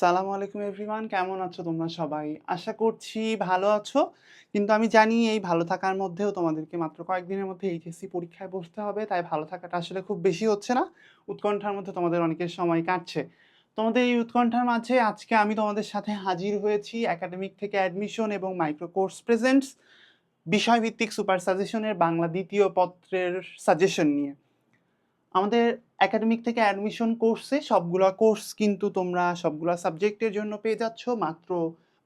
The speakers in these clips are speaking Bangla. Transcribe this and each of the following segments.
সালামু আলাইকুম এভরিওয়ান, কেমন আছো তোমরা সবাই? আশা করছি ভালো আছো। কিন্তু আমি জানি এই ভালো থাকার মধ্যেও তোমাদেরকে মাত্র কয়েকদিনের মধ্যে এইচএসসি পরীক্ষায় বসতে হবে, তাই ভালো থাকাটা আসলে খুব বেশি হচ্ছে না। উৎকণ্ঠার মধ্যে তোমাদের অনেকের সময় কাটছে। তোমাদের এই উৎকণ্ঠার মাঝে আজকে আমি তোমাদের সাথে হাজির হয়েছি একাডেমিক থেকে অ্যাডমিশন এবং মাইক্রো কোর্স প্রেজেন্টস বিষয়ভিত্তিক সুপার সাজেশনের বাংলা দ্বিতীয় পত্রের সাজেশন নিয়ে। আমাদের একাডেমিক থেকে অ্যাডমিশন কোর্সে সবগুলো কোর্স কিন্তু তোমরা সবগুলো সাবজেক্টের জন্য পেয়ে যাচ্ছ। মাত্র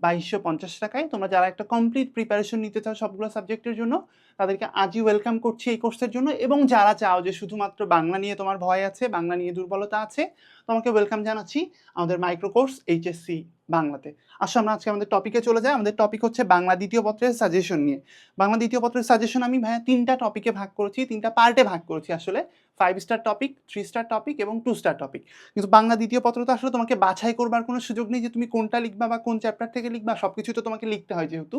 বাইশশো পঞ্চাশ টাকায়। তোমরা যারা একটা কমপ্লিট প্রিপারেশন নিতে চাও সবগুলো সাবজেক্টের জন্য তাদেরকে আজই ওয়েলকাম করছি এই কোর্সের জন্য এবং যারা চাও যে শুধুমাত্র বাংলা নিয়ে তোমার ভয় আছে, বাংলা নিয়ে দুর্বলতা আছে, তোমাকে ওয়েলকাম জানাচ্ছি আমাদের মাইক্রো কোর্স এইচএসসি বাংলাতে। আসলে আমরা আজকে আমাদের টপিকে চলে যাই। আমাদের টপিক হচ্ছে বাংলা দ্বিতীয় পত্রের সাজেশন নিয়ে। বাংলা দ্বিতীয় পত্রের সাজেশন আমি ভাইয়া তিনটা টপিকে ভাগ করেছি, তিনটা পার্টে ভাগ করেছি আসলে। Five star topic three star topic এবং টু স্টার টপিক কিন্তু বাংলা দ্বিতীয় পত্র তো আসলে তোমাকে বাছাই করবার কোনো সুযোগ নেই যে তুমি কোনটা লিখবা বা কোন চ্যাপ্টার থেকে লিখবা সব কিছু তো তোমাকে লিখতে হয় যেহেতু।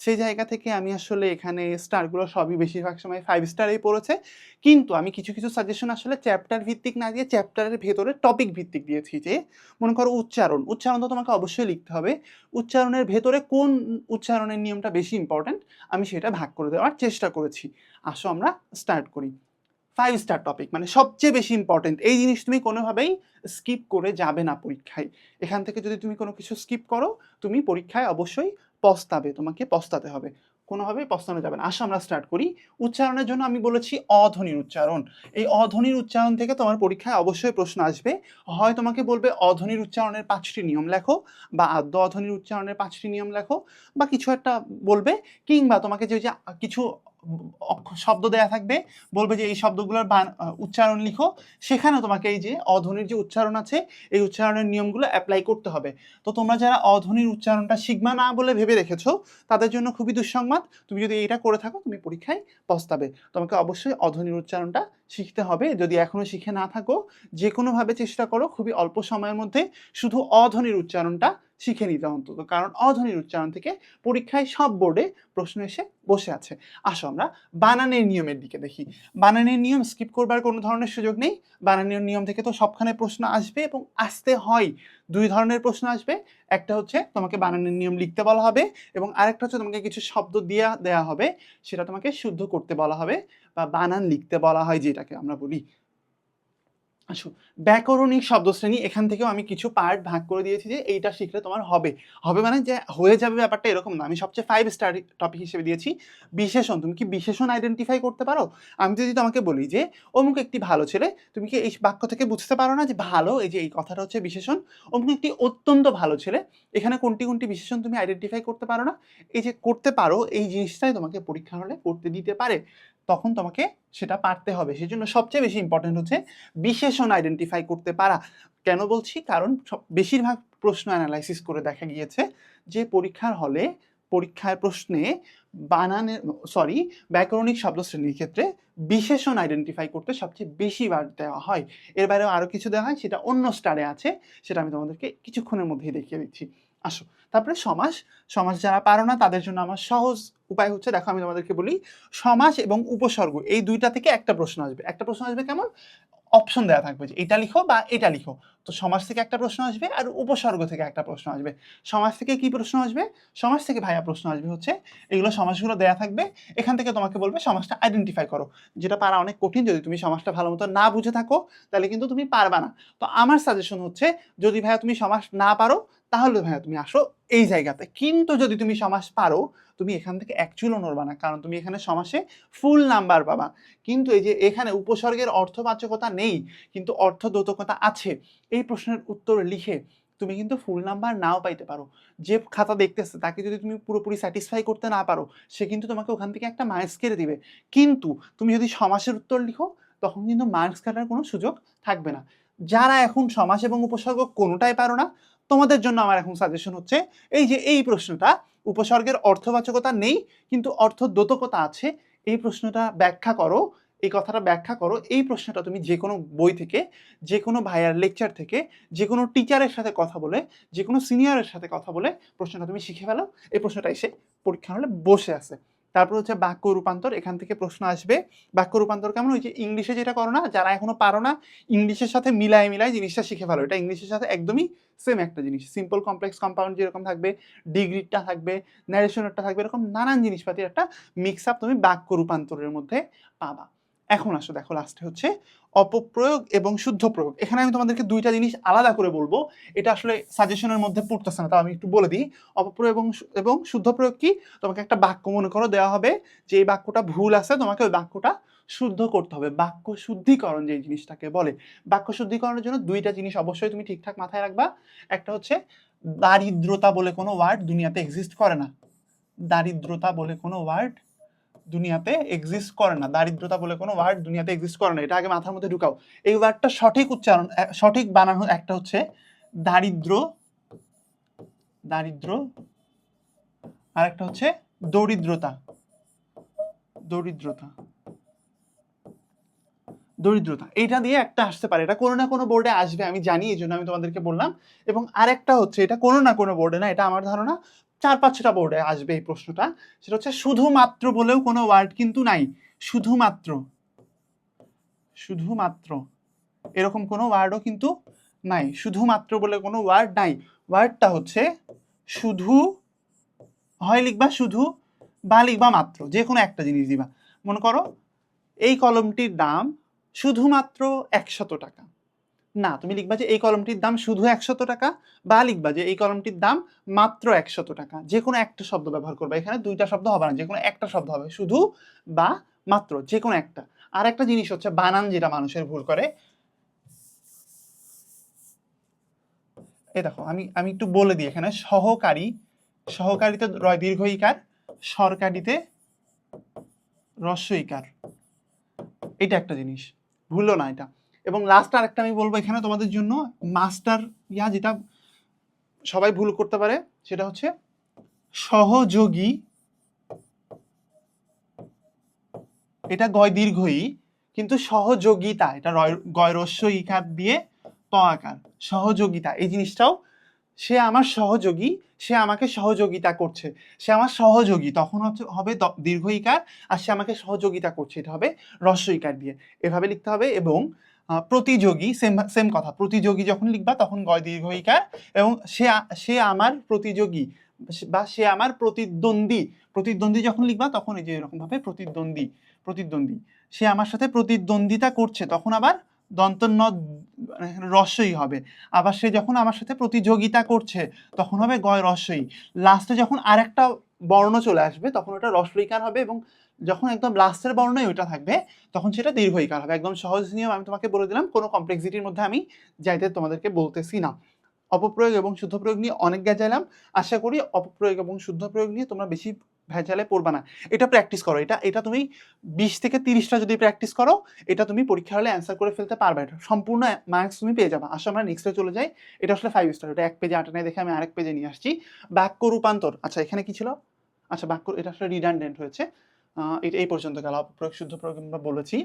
সেই জায়গা থেকে আমি আসলে এখানে স্টারগুলো সবই বেশিরভাগ সময় ফাইভ স্টারেই পড়েছে। কিন্তু আমি কিছু কিছু সাজেশন আসলে চ্যাপ্টার ভিত্তিক না দিয়ে চ্যাপ্টারের ভেতরে টপিক ভিত্তিক দিয়েছি যে, মনে করো উচ্চারণ। উচ্চারণ তো তোমাকে অবশ্যই লিখতে হবে। উচ্চারণের ভেতরে কোন উচ্চারণের নিয়মটা বেশি ইম্পর্ট্যান্ট আমি সেটা ভাগ করে দেওয়ার চেষ্টা করেছি। আসো আমরা স্টার্ট করি। ফাইভ স্টার টপিক মানে সবচেয়ে বেশি ইম্পর্টেন্ট এই জিনিস তুমি কোনোভাবেই স্কিপ করে যাবে না পরীক্ষায়। এখান থেকে যদি তুমি কোনো কিছু স্কিপ করো, তুমি পরীক্ষায় অবশ্যই পস্তাবে, তোমাকে পস্তাতে হবে। কোনোভাবেই পস্তানো যাবে না। আসো, আমরা স্টার্ট করি। উচ্চারণের জন্য আমি বলেছি অধ্বনির উচ্চারণ। এই অধ্বনির উচ্চারণ থেকে তোমার পরীক্ষায় অবশ্যই প্রশ্ন আসবে। হয় তোমাকে বলবে অধ্বনির উচ্চারণের পাঁচটি নিয়ম লেখো বা আদ্য অধ্বনির উচ্চারণের পাঁচটি নিয়ম লেখো বা কিছু একটা বলবে কিংবা তোমাকে যে কিছু শব্দ দেয়া থাকবে। বলবে যে এই শব্দগুলোর উচ্চারণ লিখো। সেখানে তোমাকে এই যে অধ্বনির যে উচ্চারণ আছে, এই উচ্চারণের নিয়মগুলো অ্যাপ্লাই করতে হবে। তো তোমরা যারা অধ্বনির উচ্চারণটা শিখবা না বলে ভেবে রেখেছো, তাদের জন্য খুবই দুঃসংবাদ। তুমি যদি এইটা করে থাকো, তুমি পরীক্ষায় পস্তাবে। তোমাকে অবশ্যই অধ্বনির উচ্চারণটা শিখতে হবে। যদি এখনও শিখে না থাকো যে কোনোভাবে চেষ্টা করো খুবই অল্প সময়ের মধ্যে শুধু অধ্বনির উচ্চারণটা শিখে নিতে অন্তত। কারণ অধ্বনির উচ্চারণ থেকে পরীক্ষায় সব বোর্ডে প্রশ্ন এসে বসে আছে। আসো আমরা বানানের নিয়মের দিকে দেখি। বানানের নিয়ম স্কিপ করবার কোনো ধরনের সুযোগ নেই। বানানের নিয়ম থেকে তো সবখানে প্রশ্ন আসবে এবং আসতে হয়। দুই ধরনের প্রশ্ন আসবে। একটা হচ্ছে তোমাকে বানানের নিয়ম লিখতে বলা হবে এবং আরেকটা হচ্ছে তোমাকে কিছু শব্দ দিয়া দেয়া হবে। সেটা তোমাকে শুদ্ধ করতে বলা হবে বা বানান লিখতে বলা হয় যেটাকে আমরা বলি। আসো ব্যাকরণিক শব্দশ্রেণী, এখান থেকেও আমি কিছু পার্ট ভাগ করে দিয়েছি যে এইটা শিখলে তোমার হবে। হবে মানে যে হয়ে যাবে ব্যাপারটা এরকম না। আমি সবচেয়ে ফাইভ স্টার টপিক হিসেবে দিয়েছি বিশেষণ। তুমি কি বিশেষণ আইডেন্টিফাই করতে পারো? আমি যদি তোমাকে বলি যে অমুক একটি ভালো ছেলে, তুমি কি এই বাক্য থেকে বুঝতে পারো না যে ভালো, এই যে এই কথাটা হচ্ছে বিশেষণ? অমুক একটি অত্যন্ত ভালো ছেলে, এখানে কোনটি কোনটি বিশেষণ তুমি আইডেন্টিফাই করতে পারো না? এই যে করতে পারো, এই জিনিসটাই তোমাকে পরীক্ষা হলে করতে দিতে পারে। তখন তোমাকে সেটা পারতে হবে। সেই জন্য সবচেয়ে বেশি ইম্পর্টেন্ট হচ্ছে বিশেষণ আইডেন্টিফাই করতে পারা। কেন বলছি? কারণ বেশিরভাগ প্রশ্ন অ্যানালাইসিস করে দেখা গিয়েছে যে পরীক্ষার হলে পরীক্ষার প্রশ্নে বানানের সরি ব্যাকরণিক শব্দ শব্দশ্রেণীর ক্ষেত্রে বিশেষণ আইডেন্টিফাই করতে সবচেয়ে বেশি বার দেওয়া হয়। এর বাইরেও আরও কিছু দেওয়া হয়, সেটা অন্য স্টারে আছে, সেটা আমি তোমাদেরকে কিছুক্ষণের মধ্যেই দেখিয়ে দিচ্ছি। আসো। তারপরে সমাস। সমাস যারা পারো না, তাদের জন্য আমার সহজ উপায় হচ্ছে, দেখো আমি তোমাদেরকে বলি, সমাস এবং উপসর্গ, এই দুইটা থেকে একটা প্রশ্ন আসবে। একটা প্রশ্ন আসবে কেমন? অপশন দেওয়া থাকবে যে, এটা লিখো বা এটা লিখো। তো সমাজ থেকে একটা প্রশ্ন আসবে আর উপসর্গ থেকে একটা প্রশ্ন আসবে। সমাজ থেকে কি প্রশ্ন আসবে? সমাজ থেকে ভাইয়া প্রশ্ন আসবে হচ্ছে, এগুলো সমাজগুলো দেয়া থাকবে। এখান থেকে তোমাকে বলবে সমাজটা আইডেন্টিফাই করো। যেটা পারা অনেক কঠিন, যদি তুমি সমাজটা ভালো মতো না বুঝে থাকো, তাহলে কিন্তু তুমি পারবা না। তো আমার সাজেশন হচ্ছে, যদি ভাইয়া তুমি সমাজ না পারো তাহলে ভাইয়া তুমি আসো এই জায়গাতে। কিন্তু যদি তুমি সমাজ পারো, তুমি এখান থেকে অ্যাকচুয়ালও নড়বা না, কারণ তুমি এখানে সমাসে ফুল নাম্বার পাবা। কিন্তু এই যে এখানে উপসর্গের অর্থবাচকতা নেই, কিন্তু অর্থদ্যোতকতা আছে, এই প্রশ্নের উত্তর লিখে তুমি কিন্তু ফুল নাম্বার নাও পাইতে পারো। যে খাতা দেখতেছে, তাকে যদি তুমি পুরোপুরি স্যাটিসফাই করতে না পারো, সে কিন্তু তোমাকে ওখান থেকে একটা মার্কস কেটে দিবে। কিন্তু তুমি যদি সমাসের উত্তর লিখো, তখন কিন্তু মার্কস কাটার কোনো সুযোগ থাকবে না। যারা এখন সমাস এবং উপসর্গ কোনোটাই পারো না তোমাদের জন্য আমার এখন সাজেশন হচ্ছে, এই যে এই প্রশ্নটা, উপসর্গের অর্থবাচকতা নেই, কিন্তু অর্থ অর্থদ্যোতকতা আছে, এই প্রশ্নটা ব্যাখ্যা করো, এই কথাটা ব্যাখ্যা করো, এই প্রশ্নটা তুমি যে কোনো বই থেকে যে কোনো ভাইয়ার লেকচার থেকে যে কোনো টিচারের সাথে কথা বলে যে কোনো সিনিয়রের সাথে কথা বলে প্রশ্নটা তুমি শিখে ফেলো, এই প্রশ্নটা এসে পরীক্ষা হলে বসে আছে। তারপর হচ্ছে বাক্য রূপান্তর, এখান থেকে প্রশ্ন আসবে। বাক্য রূপান্তর কেমন? ওই যে ইংলিশে যেটা করো না, যারা এখনও পারো না, ইংলিশের সাথে মিলায় মিলায় জিনিসটা শিখে ফেলো। এটা ইংলিশের সাথে একদমই সেম একটা জিনিস। সিম্পল কমপ্লেক্স কম্পাউন্ড যেরকম থাকবে, ডিগ্রিটা থাকবে ন্যারেশনেরটা থাকবে, এরকম নানান জিনিসপাতির একটা মিক্স আপ তুমি বাক্য রূপান্তরের মধ্যে পাবা। এখন আসো দেখো লাস্টে হচ্ছে অপপ্রয়োগ এবং শুদ্ধ প্রয়োগ। এখানে আমি তোমাদেরকে দুইটা জিনিস আলাদা করে বলব। এটা আসলে সাজেশনের মধ্যে পড়তেছে না, তাও আমি একটু বলে দিই। অপপ্রয়োগ এবং এবং শুদ্ধ প্রয়োগ কি? তোমাকে একটা বাক্য মনে করো দেওয়া হবে যে এই বাক্যটা ভুল আছে, তোমাকে ওই বাক্যটা শুদ্ধ করতে হবে। বাক্য শুদ্ধিকরণ যে জিনিসটাকে বলে। বাক্য শুদ্ধিকরণের জন্য দুইটা জিনিস অবশ্যই তুমি ঠিকঠাক মাথায় রাখবা। একটা হচ্ছে দারিদ্রতা বলে কোনো ওয়ার্ড দুনিয়াতে এক্সিস্ট করে না। দারিদ্রতা বলে কোনো ওয়ার্ড দুনিয়াতে এক্সিস্ট করে না। দারিদ্রতা বলে কোনো ওয়ার্ড দুনিয়াতে এক্সিস্ট করে না। এটা আগে মাথার মধ্যে ঢুকাও। এই ওয়ার্ডটা সঠিক উচ্চারণ সঠিক বানানো একটা হচ্ছে দারিদ্র দারিদ্র আর একটা হচ্ছে দরিদ্রতা। দরিদ্রতা। দরিদ্রতা। এইটা দিয়ে একটা আসতে পারে। এটা কোনো না কোনো বোর্ডে আসবে, আমি জানি, এই জন্য আমি তোমাদেরকে বললাম। এবং আরেকটা হচ্ছে, এটা কোনো না কোনো বোর্ডে না, এটা আমার ধারণা চার পাঁচটা বোর্ডে আসবে এই প্রশ্নটা। সেটা হচ্ছে, শুধুমাত্র বলেও কোনো ওয়ার্ড কিন্তু নাই। শুধুমাত্র। শুধুমাত্র। এরকম কোনো ওয়ার্ডও কিন্তু নাই। শুধুমাত্র বলে কোনো ওয়ার্ড নাই। ওয়ার্ডটা হচ্ছে, শুধু, হয় লিখবা শুধু বা লিখবা মাত্র। যে কোনো একটা জিনিস দিবা। মনে করো, এই কলমটির দাম শুধুমাত্র একশত টাকা। না, তুমি লিখবা যে এই কলমটির দাম শুধু একশত টাকা বা লিখবা যে এই কলমটির দাম মাত্র একশত টাকা। যে কোনো একটা শব্দ ব্যবহার করবে। এখানে দুইটা শব্দ হবে না যে কোনো একটা শব্দ হবে। শুধু বা মাত্র যে কোনো একটা। আর একটা জিনিস হচ্ছে বানান যেটা মানুষের ভুল করে। এই দেখো, আমি আমি একটু বলে দিই এখানে। সহকারী, সহকারীতে রয় দীর্ঘ ইকার সরকারিতে রস্য ইকার এটা একটা জিনিস। ভুললো না এটা। এবং লাস্ট আর একটা আমি বলব এখানে তোমাদের জন্য মাস্টার ইয়া যেটা সবাই ভুল করতে পারে, সেটা হচ্ছে সহযোগী। এটা গয় দীর্ঘই, কিন্তু সহযোগিতা, এটা গয় রস্য ইকার দিয়ে ত আকার, সহযোগিতা, এই জিনিসটাও, সে আমার সহযোগী সে আমাকে সহযোগিতা করছে। সে আমার সহযোগী, তখন হচ্ছে, হবে দ- দীর্ঘ ইকার, আর সে আমাকে সহযোগিতা করছে। এটা হবে রস্য ইকার দিয়ে। এভাবে লিখতে হবে এবং প্রতিযোগী, সেম সেম কথা, প্রতিযোগী যখন লিখবা, তখন গয় দীর্ঘ ইকার এবং সে সে আমার প্রতিযোগী বা সে আমার প্রতিদ্বন্দ্বী প্রতিদ্বন্দ্বী যখন লিখবা, তখন এই যে এরকমভাবে প্রতিদ্বন্দ্বী প্রতিদ্বন্দ্বী, সে আমার সাথে প্রতিদ্বন্দ্বিতা করছে, তখন আবার দন্তন্য রস্যই হবে। আবার সে যখন আমার সাথে প্রতিযোগিতা করছে, তখন হবে গয় রস্যই লাস্টে যখন আরেকটা বর্ণ চলে আসবে, তখন ওটা রস্যইকার হবে এবং যখন একদম লাস্টের বর্ণই ওইটা থাকবে, তখন সেটা দীর্ঘইকার হবে। একদম সহজ নিয়ম আমি তোমাকে বলে দিলাম, কোনো কমপ্লেক্সিটির মধ্যে আমি যাইতে তোমাদেরকে বলতেছি না। অপপ্রয়োগ এবং শুদ্ধ প্রয়োগ নিয়ে অনেক গেজাইলাম আশা করি অপপ্রয়োগ এবং শুদ্ধ প্রয়োগ নিয়ে তোমরা বেশি ভেজালে পড়বা না। এটা প্র্যাকটিস করো। এটা এটা তুমি বিশ থেকে তিরিশটা যদি প্র্যাকটিস করো, এটা তুমি পরীক্ষা হলে অ্যান্সার করে ফেলতে পারবে। এটা সম্পূর্ণ মার্কস তুমি পেয়ে যাবে। আসলে আমরা নেক্সটে চলে যাই। এটা আসলে ফাইভ স্টার এটা এক পেজে আটা নাই দেখে আমি আরেক পেজে নিয়ে আসছি। বাক্য রূপান্তর। আচ্ছা এখানে কি ছিল? আচ্ছা বাক্য, এটা আসলে রিডান্ডেন্ট হয়েছে। এটা এই পর্যন্ত গেল। প্রয়োগ শুদ্ধ প্রয়োগ আমরা বলেছি।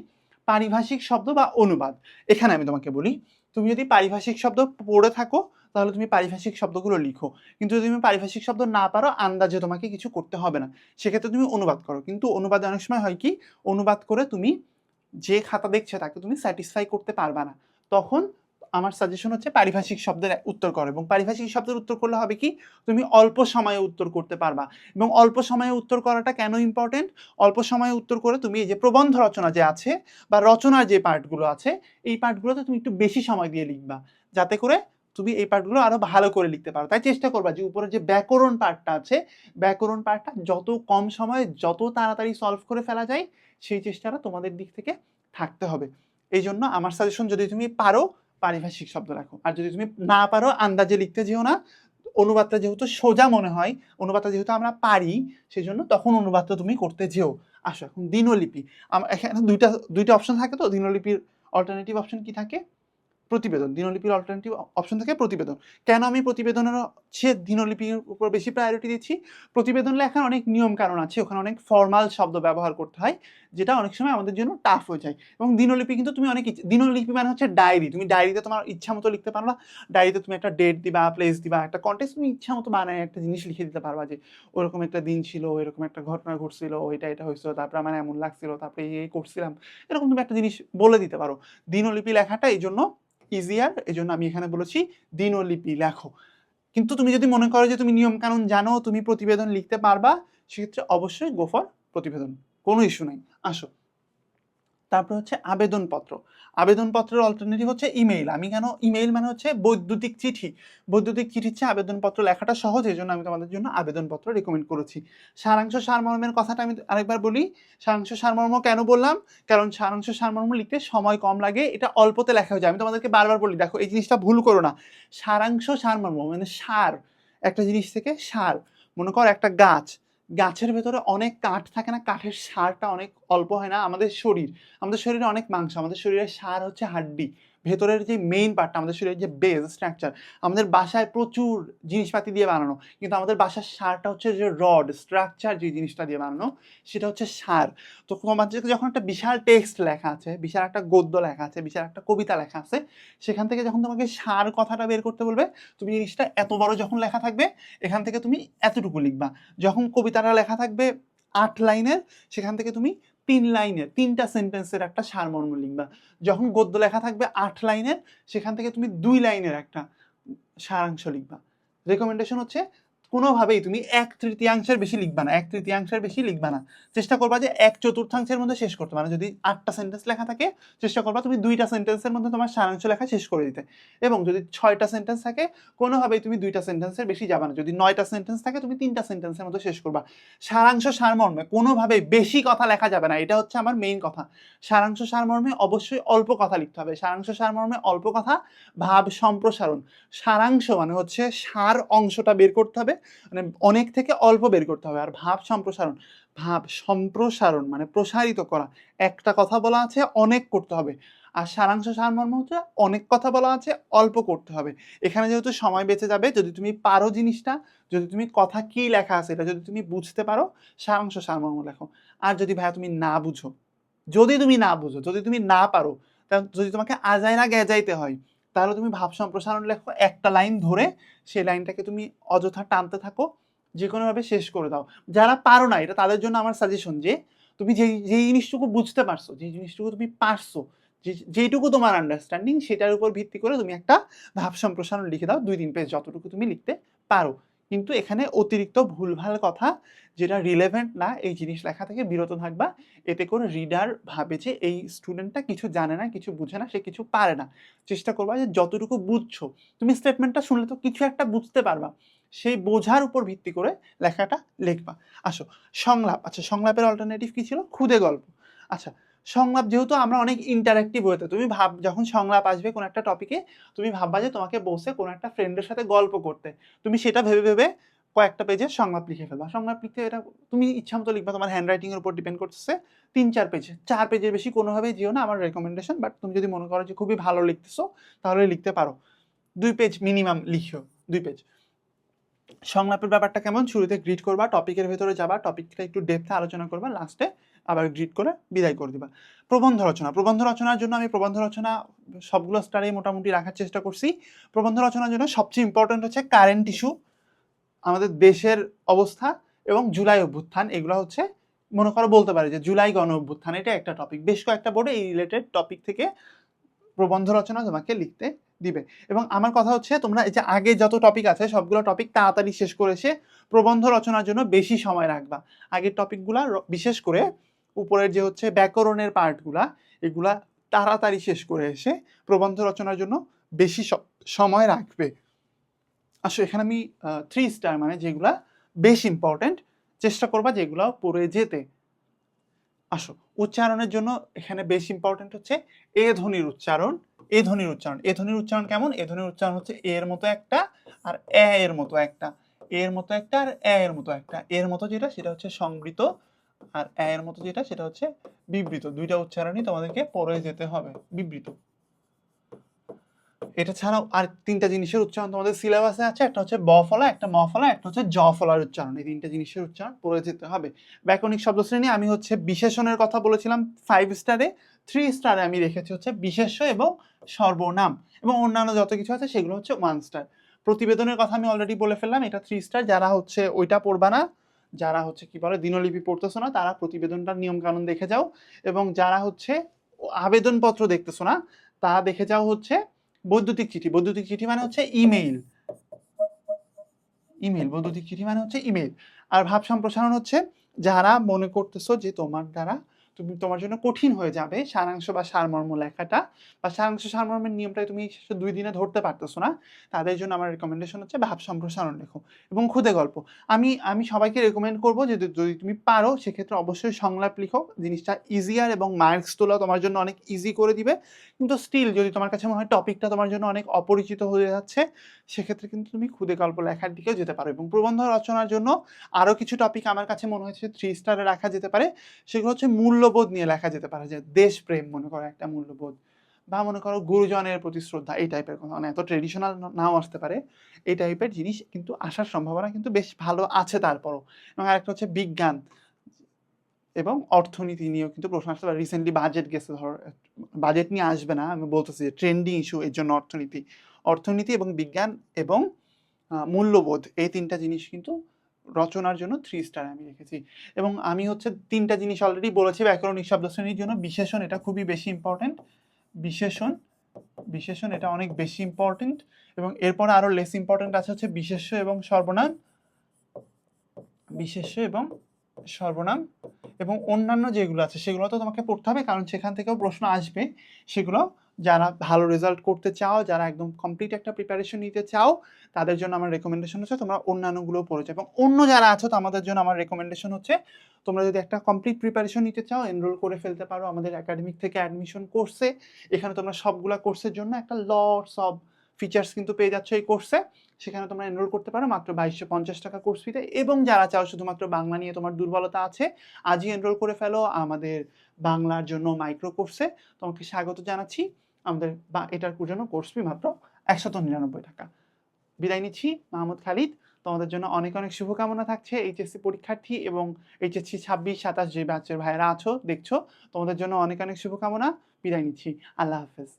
পারিভাষিক শব্দ বা অনুবাদ। এখানে আমি তোমাকে বলি, তুমি যদি পারিভাষিক শব্দ পড়ে থাকো তাহলে তুমি পারিভাষিক শব্দগুলো লিখো। কিন্তু যদি তুমি পারিভাষিক শব্দ না পারো, আন্দাজে তোমাকে কিছু করতে হবে না। সেক্ষেত্রে তুমি অনুবাদ করো। কিন্তু অনুবাদে অনেক সময় হয় কি, অনুবাদ করে তুমি যে খাতা দেখছে তাকে তুমি স্যাটিসফাই করতে পারবা না। তখন আমার সাজেশন হচ্ছে পারিভাষিক শব্দের উত্তর করো এবং পারিভাষিক শব্দের উত্তর করলে হবে কি, তুমি অল্প সময়ে উত্তর করতে পারবা। এবং অল্প সময়ে উত্তর করাটা কেন ইম্পর্টেন্ট অল্প সময়ে উত্তর করে তুমি এই যে প্রবন্ধ রচনা যে আছে বা রচনার যে পার্টগুলো আছে, এই পার্টগুলোতে তুমি একটু বেশি সময় দিয়ে লিখবা। যাতে করে তুমি এই পার্টগুলো আরও ভালো করে লিখতে পারো। তাই চেষ্টা করবা যে উপরে যে ব্যাকরণ পার্টটা আছে, ব্যাকরণ পার্টটা যত কম সময়ে যত তাড়াতাড়ি সলভ করে ফেলা যায়, সেই চেষ্টাটা তোমাদের দিক থেকে থাকতে হবে। এই জন্য আমার সাজেশন যদি তুমি পারো, পারিভাষিক শব্দ রাখো। আর যদি তুমি না পারো, আন্দাজে লিখতে যেও না। অনুবাদটা যেহেতু সোজা মনে হয়, অনুবাদটা যেহেতু আমরা পারি সেই জন্য তখন অনুবাদটা তুমি করতে যেও। আসো এখন দিনলিপি। এখানে দুইটা দুইটা অপশন থাকে তো? দিনলিপির অল্টারনেটিভ অপশন কি থাকে? প্রতিবেদন, দিনলিপির অল্টারনেটিভ অপশন থাকে প্রতিবেদন। কেন আমি প্রতিবেদনের চেয়ে দিনলিপির উপর বেশি প্রায়োরিটি দিচ্ছি? প্রতিবেদন লেখার অনেক নিয়ম কারণ আছে, ওখানে অনেক ফর্মাল শব্দ ব্যবহার করতে হয়, যেটা অনেক সময় আমাদের জন্য টাফ হয়ে যায়। এবং দিনলিপি কিন্তু তুমি অনেক দিনলিপি মানে হচ্ছে ডায়েরি তুমি ডায়েরিতে তোমার ইচ্ছা মতো লিখতে পারবা ডায়েরিতে তুমি একটা ডেট দিবা প্লেস দিবা, একটা কন্টেক্স তুমি ইচ্ছা মতো বানায় একটা জিনিস লিখে দিতে পারবা যে, ওরকম একটা দিন ছিল এরকম একটা ঘটনা ঘটছিল এটা এটা হয়েছিল, তারপরে আমার এমন লাগছিল, তারপরে এই করছিলাম। এরকম তুমি একটা জিনিস বলে দিতে পারো। দিনলিপি লেখাটা এই জন্য ইজিয়ার এই জন্য আমি এখানে বলেছি দিনলিপি, লেখো। কিন্তু তুমি যদি মনে করো যে তুমি নিয়ম কানুন জানো, তুমি প্রতিবেদন লিখতে পারবা, সেক্ষেত্রে অবশ্যই গোফর প্রতিবেদন, কোনো ইস্যু নাই। আসো। তারপর হচ্ছে আবেদনপত্র। আবেদনপত্রের অল্টারনেটিভ হচ্ছে ইমেইল আমি কেন ইমেইল মানে হচ্ছে বৈদ্যুতিক চিঠি। বৈদ্যুতিক চিঠির চেয়ে আবেদনপত্র লেখাটা সহজ, এই জন্য আমি তোমাদের জন্য আবেদনপত্র রেকমেন্ড করেছি। সারাংশ সারমর্মের কথাটা আমি আরেকবার বলি। সারাংশ সারমর্ম কেন বললাম? কারণ সারাংশ সারমর্ম লিখতে সময় কম লাগে, এটা অল্পতে লেখা হয়ে যায়। আমি তোমাদেরকে বারবার বলি, দেখো, এই জিনিসটা ভুল করো না। সারাংশ সারমর্ম মানে সার। একটা জিনিস থেকে সার। মনে কর একটা গাছ। গাছের ভেতরে অনেক কাঠ থাকে না, কাঠের সারটা অনেক অল্প হয় না। আমাদের শরীর, আমাদের শরীরে অনেক মাংস, আমাদের শরীরের সার হচ্ছে হাড্ডি। ভেতরের যে মেইন পার্টটা আমাদের শরীরের যে বেস স্ট্রাকচার আমাদের বাসায় প্রচুর জিনিসপাতি দিয়ে বানানো। কিন্তু আমাদের বাসার সারটা হচ্ছে যে রড স্ট্রাকচার যে জিনিসটা দিয়ে বানানো, সেটা হচ্ছে সার। তো তোমার যে- যখন একটা বিশাল টেক্সট লেখা আছে, বিশাল একটা গদ্য লেখা আছে, বিশাল একটা কবিতা লেখা আছে, সেখান থেকে যখন তোমাকে সার কথাটা বের করতে বলবে, তুমি জিনিসটা এত বড় যখন লেখা থাকবে, এখান থেকে তুমি এতটুকু লিখবা। যখন কবিতাটা লেখা থাকবে আট লাইনের, সেখান থেকে তুমি তিন লাইনের, তিনটা সেন্টেন্সের একটা সারমর্ম লিখবা। যখন গদ্য লেখা থাকবে আট লাইনের, সেখান থেকে তুমি দুই লাইনের একটা সারাংশ লিখবা। রেকমেন্ডেশন হচ্ছে কোনোভাবেই তুমি এক তৃতীয়াংশের বেশি লিখবা না, এক তৃতীয়াংশের বেশি লিখবা না। চেষ্টা করবা যে এক চতুর্থাংশের মধ্যে শেষ করতে। মানে যদি আটটা সেন্টেন্স লেখা থাকে, চেষ্টা করবা তুমি দুইটা সেন্টেন্সের মধ্যে তোমার সারাংশ লেখা শেষ করে দিতে। এবং যদি ছয়টা সেন্টেন্স থাকে, কোনোভাবেই তুমি দুইটা সেন্টেন্সের বেশি যাবে না। যদি নয়টা সেন্টেন্স থাকে, তুমি তিনটা সেন্টেন্সের মধ্যে শেষ করবা। সারাংশ সারমর্মে কোনোভাবেই বেশি কথা লেখা যাবে না। এটা হচ্ছে আমার মেইন কথা। সারাংশ সারমর্মে অবশ্যই অল্প কথা লিখতে হবে। সারাংশ সারমর্মে অল্প কথা, ভাব সম্প্রসারণ। সারাংশ মানে হচ্ছে সার অংশটা বের করতে হবে। মানে অনেক থেকে অল্প বের করতে হবে। আর ভাব সম্প্রসারণ ভাব সম্প্রসারণ মানে প্রসারিত করা। একটা কথা বলা আছে, অনেক করতে হবে। আর সারাংশ সারমর্ম হচ্ছে অনেক কথা বলা আছে, অল্প করতে হবে। এখানে যেহেতু সময় বেঁচে যাবে, যদি তুমি পারো জিনিসটা, যদি তুমি কথা কি লেখা আছে এটা যদি তুমি বুঝতে পারো, সারাংশ সারমর্ম লেখো। আর যদি ভাইয়া তুমি না বুঝো, যদি তুমি না বুঝো, যদি তুমি না পারো যদি তোমাকে আজাইরা গেজাইতে হয় তাহলে তুমি ভাব সম্প্রসারণ লেখো একটা লাইন ধরে, সেই লাইনটাকে তুমি অযথা টানতে থাকো যে কোনোভাবে শেষ করে দাও। যারা পারো না, এটা তাদের জন্য আমার সাজেশন যে, তুমি যেই যেই জিনিসটুকু বুঝতে পারছ যে জিনিসটুকু তুমি পারছ, যে- যেইটুকু তোমার আন্ডারস্ট্যান্ডিং সেটার উপর ভিত্তি করে তুমি একটা ভাব সম্প্রসারণ লিখে দাও, দুই, তিন পেজ যতটুকু তুমি লিখতে পারো। কিন্তু এখানে অতিরিক্ত ভুলভাল কথা যেটা রিলেভেন্ট না, এই জিনিস লেখা থেকে বিরত থাকবা। এতে করে রিডার ভাবে যে এই স্টুডেন্টটা কিছু জানে না, কিছু বুঝে না, সে কিছু পারে না। চেষ্টা করবা যে যতটুকু বুঝছ, তুমি স্টেটমেন্টটা শুনলে তো কিছু একটা বুঝতে পারবা। সেই বোঝার উপর ভিত্তি করে লেখাটা লিখবা। আসো, সংলাপ আচ্ছা সংলাপের অল্টারনেটিভ কি ছিল? খুদে গল্প। আচ্ছা সংলাপ, যেহেতু আমরা অনেক ইন্টারাক্টিভ হতে তুমি ভাব, যখন সংলাপ আসবে কোনো একটা টপিকে তুমি ভাববা যে তোমাকে বসে কোনো একটা ফ্রেন্ডের সাথে গল্প করতে। তুমি সেটা ভেবে ভেবে কয়েকটা পেজে সংলাপ লিখে ফেলবা। সংলাপ লিখতে এটা, তুমি ইচ্ছা মতো লিখবা, তোমার হ্যান্ড রাইটিংয়ের উপর ডিপেন্ড করতেছে তিন, চার পেজে চার পেজের বেশি কোনোভাবেই যেও না আমার রেকমেন্ডেশন বাট তুমি যদি মনে করো যে খুবই ভালো লিখতেছো, তাহলে লিখতে পারো। দুই পেজ মিনিমাম লিখো দুই পেজ সংলাপের ব্যাপারটা কেমন? শুরুতে গ্রিড করবা টপিকের ভেতরে যাবা টপিকটা একটু ডেপথে আলোচনা করবা লাস্টে আবার গ্রিড করে বিদায় করে দিবা। প্রবন্ধ রচনা, প্রবন্ধ রচনার জন্য আমি প্রবন্ধ রচনা সবগুলো স্টারে মোটামুটি রাখার চেষ্টা করছি। প্রবন্ধ রচনার জন্য সবচেয়ে ইম্পর্ট্যান্ট হচ্ছে কারেন্ট ইস্যু আমাদের দেশের অবস্থা এবং জুলাই অভ্যুত্থান, এগুলো হচ্ছে মনে করো বলতে পারে যে জুলাই গণ অভ্যুত্থান, এটা একটা টপিক বেশ কয়েকটা বোর্ডে এই রিলেটেড টপিক থেকে প্রবন্ধ রচনা তোমাকে লিখতে দিবে। এবং আমার কথা হচ্ছে তোমরা এই যে আগে যত টপিক আছে, সবগুলো টপিক তাড়াতাড়ি শেষ করে এসে প্রবন্ধ রচনার জন্য বেশি সময় রাখবা। আগের টপিকগুলা বিশেষ করে উপরের যে হচ্ছে ব্যাকরণের পার্টগুলা, এগুলা তাড়াতাড়ি শেষ করে এসে প্রবন্ধ রচনার জন্য বেশি সময় রাখবে। আসলে এখানে আমি থ্রি স্টার মানে যেগুলা বেশ ইম্পর্ট্যান্ট চেষ্টা করবা যেগুলো পড়ে যেতে। আসো, উচ্চারণের জন্য এখানে বেশ ইম্পর্ট্যান্ট হচ্ছে এ ধ্বনির উচ্চারণ, এ ধ্বনির উচ্চারণ। এ ধ্বনির উচ্চারণ কেমন? এ ধ্বনির উচ্চারণ হচ্ছে এর মতো একটা আর এ এর মতো একটা। এর মতো একটা আর এর মতো একটা। এর মতো যেটা, সেটা হচ্ছে সংবৃত আর এর মতো যেটা, সেটা হচ্ছে বিবৃত। দুইটা উচ্চারণই তোমাদেরকে পড়ে যেতে হবে, বিবৃত। এটা ছাড়াও আর তিনটা জিনিসের উচ্চারণ তোমাদের সিলেবাসে আছে, একটা হচ্ছে ব ফলা, একটা ম ফলা, একটা হচ্ছে জ ফলার উচ্চারণ। এই তিনটা জিনিসের উচ্চারণ পড়ে যেতে হবে। ব্যাকরণিক শব্দ শ্রেণি আমি হচ্ছে বিশেষণের কথা বলেছিলাম ফাইভ স্টারে থ্রি স্টারে আমি রেখেছি হচ্ছে বিশেষ্য এবং সর্বনাম এবং অন্যান্য যত কিছু আছে সেগুলো হচ্ছে ওয়ান স্টার প্রতিবেদনের কথা আমি অলরেডি বলে ফেললাম, এটা থ্রি স্টার যারা হচ্ছে ওইটা পড়বা না যারা হচ্ছে কি বলে দিনলিপি পড়তেছো না, তারা প্রতিবেদনটার নিয়ম কানুন দেখে যাও এবং যারা হচ্ছে আবেদনপত্র দেখতেছো না তা দেখে যাও হচ্ছে বৈদ্যুতিক চিঠি। বৈদ্যুতিক চিঠি মানে হচ্ছে ইমেইল। ইমেল বৈদ্যুতিক চিঠি মানে হচ্ছে ইমেল আর ভাব সম্প্রসারণ হচ্ছে যারা মনে করতেছো যে তোমার দ্বারা তুমি তোমার জন্য কঠিন হয়ে যাবে সারাংশ বা সারমর্ম লেখাটা। বা সারাংশ সারমর্মের নিয়মটাই তুমি দুই দিনে ধরতে পারতেছো না। তাদের জন্য আমার রেকমেন্ডেশন হচ্ছে ভাব সম্প্রসারণ লেখো এবং খুদে গল্প। আমি আমি সবাইকে রেকমেন্ড করব যে যদি তুমি পারো সেক্ষেত্রে অবশ্যই সংলাপ লিখো। জিনিসটা ইজিয়ার এবং মার্কস তোলা তোমার জন্য অনেক ইজি করে দিবে। কিন্তু স্টিল যদি তোমার কাছে মনে হয় টপিকটা তোমার জন্য অনেক অপরিচিত হয়ে যাচ্ছে সেক্ষেত্রে কিন্তু তুমি খুদে গল্প লেখার দিকেও যেতে পারো এবং প্রবন্ধ রচনার জন্য আরও কিছু টপিক আমার কাছে মনে হয়েছে থ্রি স্টারে রাখা যেতে পারে। সেগুলো হচ্ছে মূল্যবোধ নিয়ে লেখা যেতে পারে, যে দেশপ্রেম মনে করো একটা মূল্যবোধ বা মনে করো গুরুজনের প্রতি শ্রদ্ধা, এই টাইপের কথা। মানে এত ট্রেডিশনাল নাও আসতে পারে। এই টাইপের জিনিস কিন্তু আসার সম্ভাবনা কিন্তু বেশ ভালো আছে তারপরও। এবং আরেকটা হচ্ছে বিজ্ঞান এবং অর্থনীতি নিয়েও কিন্তু প্রশ্ন আসতে পারে। রিসেন্টলি বাজেট গেছে, ধর বাজেট নিয়ে আসবে না। আমি বলতেছি যে ট্রেন্ডিং ইস্যু এর জন্য অর্থনীতি। অর্থনীতি এবং বিজ্ঞান এবং মূল্যবোধ, এই তিনটা জিনিস কিন্তু রচনার জন্য থ্রি স্টার আমি রেখেছি। এবং আমি হচ্ছে তিনটা জিনিস অলরেডি বলেছি ব্যাকরণিক শব্দ শ্রেণির জন্য বিশেষণ এটা খুবই বেশি ইম্পর্টেন্ট বিশেষণ বিশেষণ এটা অনেক বেশি ইম্পর্টেন্ট এবং এরপর আরও লেস ইম্পর্টেন্ট আছে হচ্ছে বিশেষ্য এবং সর্বনাম, বিশেষ্য এবং সর্বনাম, এবং অন্যান্য যেগুলো আছে সেগুলো তো তোমাকে পড়তে হবে, কারণ সেখান থেকেও প্রশ্ন আসবে, সেগুলো যারা ভালো রেজাল্ট করতে চাও, যারা একদম কমপ্লিট একটা প্রিপারেশন নিতে চাও, তাদের জন্য আমার রেকমেন্ডেশন হচ্ছে তোমরা অন্যান্যগুলো পড়েছো এবং অন্য যারা আছো আমাদের জন্য আমার রেকমেন্ডেশন হচ্ছে, তোমরা যদি একটা কমপ্লিট প্রিপারেশন নিতে চাও এনরোল করে ফেলতে পারো আমাদের একাডেমিক থেকে অ্যাডমিশন কোর্সে এখানে তোমরা সবগুলা কোর্সের জন্য একটা লটস অফ ফিচার্স কিন্তু পেয়ে যাচ্ছ এই কোর্সে সেখানে তোমরা এনরোল করতে পারো মাত্র বাইশশো পঞ্চাশ টাকা কোর্স ফিতে এবং যারা চাও শুধুমাত্র বাংলা নিয়ে তোমার দুর্বলতা আছে, আজই এনরোল করে ফেলো আমাদের বাংলার জন্য মাইক্রো কোর্সে তোমাকে স্বাগত জানাচ্ছি। আমাদের বা এটার জন্য কোর্স ফি মাত্র একশত নিরানব্বই টাকা। বিদায় নিচ্ছি, মাহমুদ খালিদ, তোমাদের জন্য অনেক অনেক শুভকামনা থাকছে এইচএসসি পরীক্ষার্থী এবং এইচএসসি ছাব্বিশ, সাতাশ যে ব্যাচের ভাইয়েরা আছো, দেখছ, তোমাদের জন্য অনেক অনেক শুভকামনা। বিদায় নিচ্ছি, আল্লাহ হাফেজ।